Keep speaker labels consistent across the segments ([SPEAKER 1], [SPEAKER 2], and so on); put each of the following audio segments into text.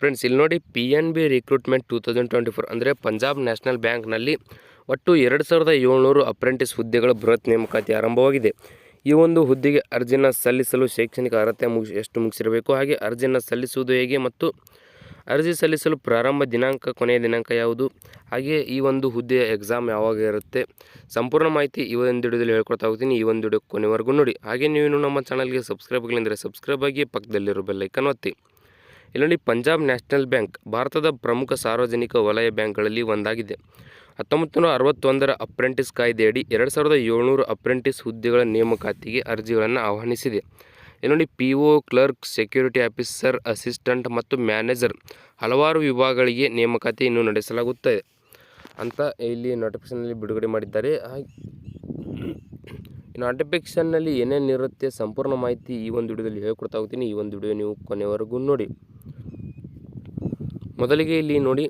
[SPEAKER 1] Friends ಇಲ್ಲಿ ನೋಡಿ P N B recruitment two thousand twenty four ಅಂದರೆ ಪಂಜಾಬ್ ನ್ಯಾಷನಲ್ ಬ್ಯಾಂಕ್ನಲ್ಲಿ ಒಟ್ಟು ಎರಡು ಸಾವಿರದ ಏಳ್ನೂರು ಅಪ್ರೆಂಟಿಸ್ ಹುದ್ದೆಗಳ ಬೃಹತ್ ನೇಮಕಾತಿ ಆರಂಭವಾಗಿದೆ. ಈ ಒಂದು ಹುದ್ದೆಗೆ ಅರ್ಜಿನ ಸಲ್ಲಿಸಲು ಶೈಕ್ಷಣಿಕ ಅರ್ಹತೆ ಮುಗಿಸಿ, ಎಷ್ಟು ಮುಗಿಸಿರಬೇಕು? ಹಾಗೆ ಅರ್ಜಿಯನ್ನು ಸಲ್ಲಿಸುವುದು ಹೇಗೆ ಮತ್ತು ಅರ್ಜಿ ಸಲ್ಲಿಸಲು ಪ್ರಾರಂಭ ದಿನಾಂಕ, ಕೊನೆಯ ದಿನಾಂಕ ಯಾವುದು? ಹಾಗೆ ಈ ಒಂದು ಹುದ್ದೆಯ ಎಕ್ಸಾಮ್ ಯಾವಾಗ ಇರುತ್ತೆ? ಸಂಪೂರ್ಣ ಮಾಹಿತಿ ಈ ಒಂದು ವಿಡಿಯೋದಲ್ಲಿ ಹೇಳ್ಕೊಡ್ತಾ ಹೋಗ್ತೀನಿ. ಈ ಒಂದು ವಿಡಿಯೋ ಕೊನೆವರೆಗೂ ನೋಡಿ. ಹಾಗೆ ನೀವು ನಮ್ಮ ಚಾನಲ್ಗೆ ಸಬ್ಸ್ಕ್ರೈಬ್ ಆಗಿಲ್ಲ ಸಬ್ಸ್ಕ್ರೈಬ್ ಆಗಿ ಪಕ್ಕದಲ್ಲಿರೋ ಬೆಲ್ಲೈಕನ್ ಒತ್ತಿ. ಇಲ್ಲಿ ನೋಡಿ ಪಂಜಾಬ್ ನ್ಯಾಷನಲ್ ಬ್ಯಾಂಕ್ ಭಾರತದ ಪ್ರಮುಖ ಸಾರ್ವಜನಿಕ ವಲಯ ಬ್ಯಾಂಕ್ಗಳಲ್ಲಿ ಒಂದಾಗಿದೆ. ಹತ್ತೊಂಬತ್ತು ನೂರ ಅರವತ್ತೊಂದರ ಅಪ್ರೆಂಟಿಸ್ ಕಾಯ್ದೆಯಡಿ ಎರಡು ಸಾವಿರದ ಏಳ್ನೂರು ಅಪ್ರೆಂಟಿಸ್ ಹುದ್ದೆಗಳ ನೇಮಕಾತಿಗೆ ಅರ್ಜಿಗಳನ್ನು ಆಹ್ವಾನಿಸಿದೆ. ಇಲ್ಲಿ ನೋಡಿ P O clerk, security officer, assistant ಮತ್ತು ಮ್ಯಾನೇಜರ್ ಹಲವಾರು ವಿಭಾಗಗಳಿಗೆ ನೇಮಕಾತಿ ಇನ್ನೂ ನಡೆಸಲಾಗುತ್ತದೆ ಅಂತ ಇಲ್ಲಿ ನೋಟಿಫಿಕೇಷನಲ್ಲಿ ಬಿಡುಗಡೆ ಮಾಡಿದ್ದಾರೆ. ನೋಟಿಫಿಕೇಷನ್ನಲ್ಲಿ ಏನೇನು ಇರುತ್ತೆ ಸಂಪೂರ್ಣ ಮಾಹಿತಿ ಈ ಒಂದು ವಿಡಿಯೋದಲ್ಲಿ ಹೇಳ್ಕೊಡ್ತಾ ಹೋಗ್ತೀನಿ. ಈ ಒಂದು ವಿಡಿಯೋ ನೀವು ಕೊನೆವರೆಗೂ ನೋಡಿ. ಮೊದಲಿಗೆ ಇಲ್ಲಿ ನೋಡಿ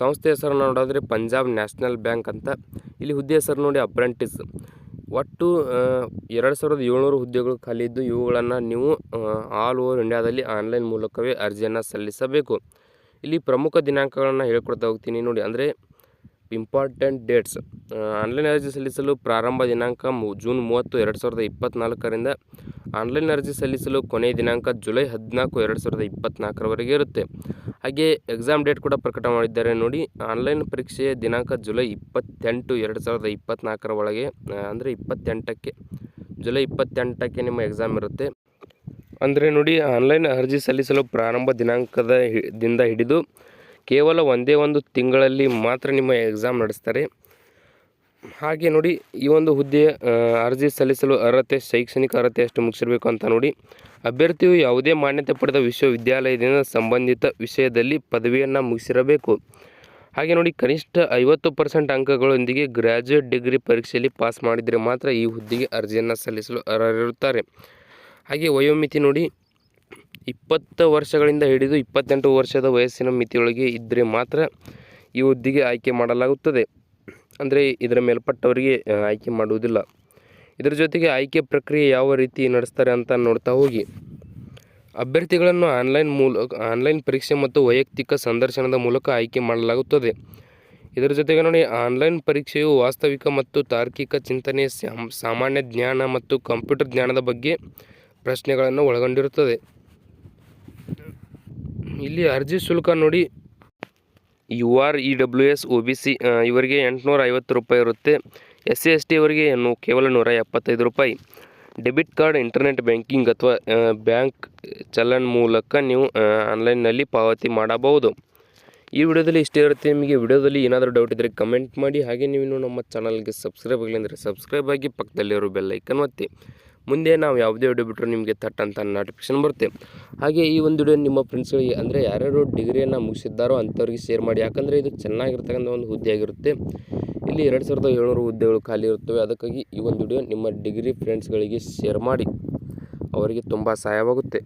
[SPEAKER 1] ಸಂಸ್ಥೆ ಹೆಸರನ್ನು ನೋಡಿದ್ರೆ ಪಂಜಾಬ್ ನ್ಯಾಷನಲ್ ಬ್ಯಾಂಕ್ ಅಂತ. ಇಲ್ಲಿ ಹುದ್ದೆ ಹೆಸರು ನೋಡಿ ಅಪ್ರೆಂಟಿಸ್. ಒಟ್ಟು ಎರಡು ಸಾವಿರದ ಏಳ್ನೂರು ಹುದ್ದೆಗಳು ಖಾಲಿ ಇದ್ದು ಇವುಗಳನ್ನು ನೀವು ಆಲ್ ಓವರ್ ಇಂಡಿಯಾದಲ್ಲಿ ಆನ್ಲೈನ್ ಮೂಲಕವೇ ಅರ್ಜಿಯನ್ನು ಸಲ್ಲಿಸಬೇಕು. ಇಲ್ಲಿ ಪ್ರಮುಖ ದಿನಾಂಕಗಳನ್ನು ಹೇಳ್ಕೊಡ್ತಾ ಹೋಗ್ತೀನಿ ನೋಡಿ. ಅಂದರೆ ಇಂಪಾರ್ಟೆಂಟ್ ಡೇಟ್ಸ್ ಆನ್ಲೈನ್ ಅರ್ಜಿ ಸಲ್ಲಿಸಲು ಪ್ರಾರಂಭ ದಿನಾಂಕ ಜೂನ್ ಮೂವತ್ತು ಎರಡು ಸಾವಿರದ ಇಪ್ಪತ್ತ್ನಾಲ್ಕರಿಂದ ಆನ್ಲೈನ್ ಅರ್ಜಿ ಸಲ್ಲಿಸಲು ಕೊನೆಯ ದಿನಾಂಕ ಜುಲೈ ಹದಿನಾಲ್ಕು ಎರಡು ಸಾವಿರದ ಇಪ್ಪತ್ತ್ನಾಲ್ಕರವರೆಗೆ ಇರುತ್ತೆ. ಹಾಗೆ ಎಕ್ಸಾಮ್ ಡೇಟ್ ಕೂಡ ಪ್ರಕಟ ಮಾಡಿದ್ದಾರೆ ನೋಡಿ. ಆನ್ಲೈನ್ ಪರೀಕ್ಷೆಯ ದಿನಾಂಕ ಜುಲೈ ಇಪ್ಪತ್ತೆಂಟು, ಎರಡು ಸಾವಿರದ ಇಪ್ಪತ್ತ್ನಾಲ್ಕರ ಒಳಗೆ ಅಂದರೆ ಇಪ್ಪತ್ತೆಂಟಕ್ಕೆ, ಜುಲೈ ಇಪ್ಪತ್ತೆಂಟಕ್ಕೆ ನಿಮ್ಮ ಎಕ್ಸಾಮ್ ಇರುತ್ತೆ. ಅಂದರೆ ನೋಡಿ ಆನ್ಲೈನ್ ಅರ್ಜಿ ಸಲ್ಲಿಸಲು ಪ್ರಾರಂಭ ದಿನಾಂಕದ ದಿಂದ ಹಿಡಿದು ಕೇವಲ ಒಂದೇ ಒಂದು ತಿಂಗಳಲ್ಲಿ ಮಾತ್ರ ನಿಮ್ಮ ಎಕ್ಸಾಮ್ ನಡೆಸ್ತಾರೆ. ಹಾಗೆ ನೋಡಿ, ಈ ಒಂದು ಹುದ್ದೆಯ ಅರ್ಜಿ ಸಲ್ಲಿಸಲು ಅರ್ಹತೆ, ಶೈಕ್ಷಣಿಕ ಅರ್ಹತೆ ಎಷ್ಟು ಮುಗಿಸಿರಬೇಕು ಅಂತ ನೋಡಿ. ಅಭ್ಯರ್ಥಿಯು ಯಾವುದೇ ಮಾನ್ಯತೆ ಪಡೆದ ವಿಶ್ವವಿದ್ಯಾಲಯದಿಂದ ಸಂಬಂಧಿತ ವಿಷಯದಲ್ಲಿ ಪದವಿಯನ್ನು ಮುಗಿಸಿರಬೇಕು. ಹಾಗೆ ನೋಡಿ, ಕನಿಷ್ಠ ಐವತ್ತು ಪರ್ಸೆಂಟ್ ಅಂಕಗಳೊಂದಿಗೆ ಗ್ರ್ಯಾಜುಯೇಟ್ ಡಿಗ್ರಿ ಪರೀಕ್ಷೆಯಲ್ಲಿ ಪಾಸ್ ಮಾಡಿದರೆ ಮಾತ್ರ ಈ ಹುದ್ದೆಗೆ ಅರ್ಜಿಯನ್ನು ಸಲ್ಲಿಸಲು ಅರ್ಹರಿರುತ್ತಾರೆ. ಹಾಗೆ ವಯೋಮಿತಿ ನೋಡಿ, ಇಪ್ಪತ್ತು ವರ್ಷಗಳಿಂದ ಹಿಡಿದು ಇಪ್ಪತ್ತೆಂಟು ವರ್ಷದ ವಯಸ್ಸಿನ ಮಿತಿಯೊಳಗೆ ಇದ್ದರೆ ಮಾತ್ರ ಈ ಹುದ್ದೆಗೆ ಆಯ್ಕೆ ಮಾಡಲಾಗುತ್ತದೆ. ಅಂದರೆ ಇದರ ಮೇಲ್ಪಟ್ಟವರಿಗೆ ಆಯ್ಕೆ ಮಾಡುವುದಿಲ್ಲ. ಇದರ ಜೊತೆಗೆ ಆಯ್ಕೆ ಪ್ರಕ್ರಿಯೆ ಯಾವ ರೀತಿ ನಡೆಸ್ತಾರೆ ಅಂತ ನೋಡ್ತಾ ಹೋಗಿ. ಅಭ್ಯರ್ಥಿಗಳನ್ನು ಆನ್ಲೈನ್ ಮೂಲಕ ಆನ್ಲೈನ್ ಪರೀಕ್ಷೆ ಮತ್ತು ವೈಯಕ್ತಿಕ ಸಂದರ್ಶನದ ಮೂಲಕ ಆಯ್ಕೆ ಮಾಡಲಾಗುತ್ತದೆ. ಇದರ ಜೊತೆಗೆ ನೋಡಿ, ಆನ್ಲೈನ್ ಪರೀಕ್ಷೆಯು ವಾಸ್ತವಿಕ ಮತ್ತು ತಾರ್ಕಿಕ ಚಿಂತನೆ ಸಾಮ್- ಸಾಮಾನ್ಯ ಜ್ಞಾನ ಮತ್ತು ಕಂಪ್ಯೂಟರ್ ಜ್ಞಾನದ ಬಗ್ಗೆ ಪ್ರಶ್ನೆಗಳನ್ನು ಒಳಗೊಂಡಿರುತ್ತದೆ. ಇಲ್ಲಿ ಅರ್ಜಿ ಶುಲ್ಕ ನೋಡಿ U R E W S O B C ಇವರಿಗೆ ಎಂಟುನೂರ ಐವತ್ತು ರೂಪಾಯಿ ಇರುತ್ತೆ. ಎಸ್ ಸಿ ಎಸ್ ಟಿ ಅವರಿಗೆ ಏನು ಕೇವಲ ನೂರ ಎಪ್ಪತ್ತೈದು ರೂಪಾಯಿ. ಡೆಬಿಟ್ ಕಾರ್ಡ್, ಇಂಟರ್ನೆಟ್ ಬ್ಯಾಂಕಿಂಗ್ ಅಥವಾ ಬ್ಯಾಂಕ್ ಚಲನ್ ಮೂಲಕ ನೀವು ಆನ್ಲೈನ್ನಲ್ಲಿ ಪಾವತಿ ಮಾಡಬಹುದು. ಈ ವಿಡಿಯೋದಲ್ಲಿ ಇಷ್ಟೇ ಇರುತ್ತೆ. ನಿಮಗೆ ವಿಡಿಯೋದಲ್ಲಿ ಏನಾದರೂ ಡೌಟ್ ಇದ್ದರೆ ಕಮೆಂಟ್ ಮಾಡಿ. ಹಾಗೆ ನೀವು ನಮ್ಮ ಚಾನಲ್ಗೆ ಸಬ್ಸ್ಕ್ರೈಬ್ ಆಗಲಿ ಅಂದರೆ ಸಬ್ಸ್ಕ್ರೈಬ್ ಆಗಿ ಪಕ್ಕದಲ್ಲಿರೋ ಬೆಲ್ಲೈಕನ್ ಒತ್ತಿ. ಮುಂದೆ ನಾವು ಯಾವುದೇ ವಿಡಿಯೋ ಬಿಟ್ಟರು ನಿಮಗೆ ಥಟ್ ಅಂತ ನೋಟಿಫಿಕೇಶನ್ ಬರುತ್ತೆ. ಹಾಗೆ ಈ ಒಂದು ವಿಡಿಯೋ ನಿಮ್ಮ ಫ್ರೆಂಡ್ಸ್ಗಳಿಗೆ ಅಂದರೆ ಯಾರ್ಯಾರು ಡಿಗ್ರಿಯನ್ನು ಮುಗಿಸಿದ್ದಾರೋ ಅಂಥವ್ರಿಗೆ ಶೇರ್ ಮಾಡಿ. ಯಾಕಂದರೆ ಇದು ಚೆನ್ನಾಗಿರ್ತಕ್ಕಂಥ ಒಂದು ಹುದ್ದೆ ಆಗಿರುತ್ತೆ. ಇಲ್ಲಿ ಎರಡು ಸಾವಿರದ ಏಳ್ನೂರು ಹುದ್ದೆಗಳು ಖಾಲಿ ಇರುತ್ತವೆ. ಅದಕ್ಕಾಗಿ ಈ ಒಂದು ವಿಡಿಯೋ ನಿಮ್ಮ ಡಿಗ್ರಿ ಫ್ರೆಂಡ್ಸ್ಗಳಿಗೆ ಶೇರ್ ಮಾಡಿ. ಅವರಿಗೆ ತುಂಬ ಸಹಾಯವಾಗುತ್ತೆ.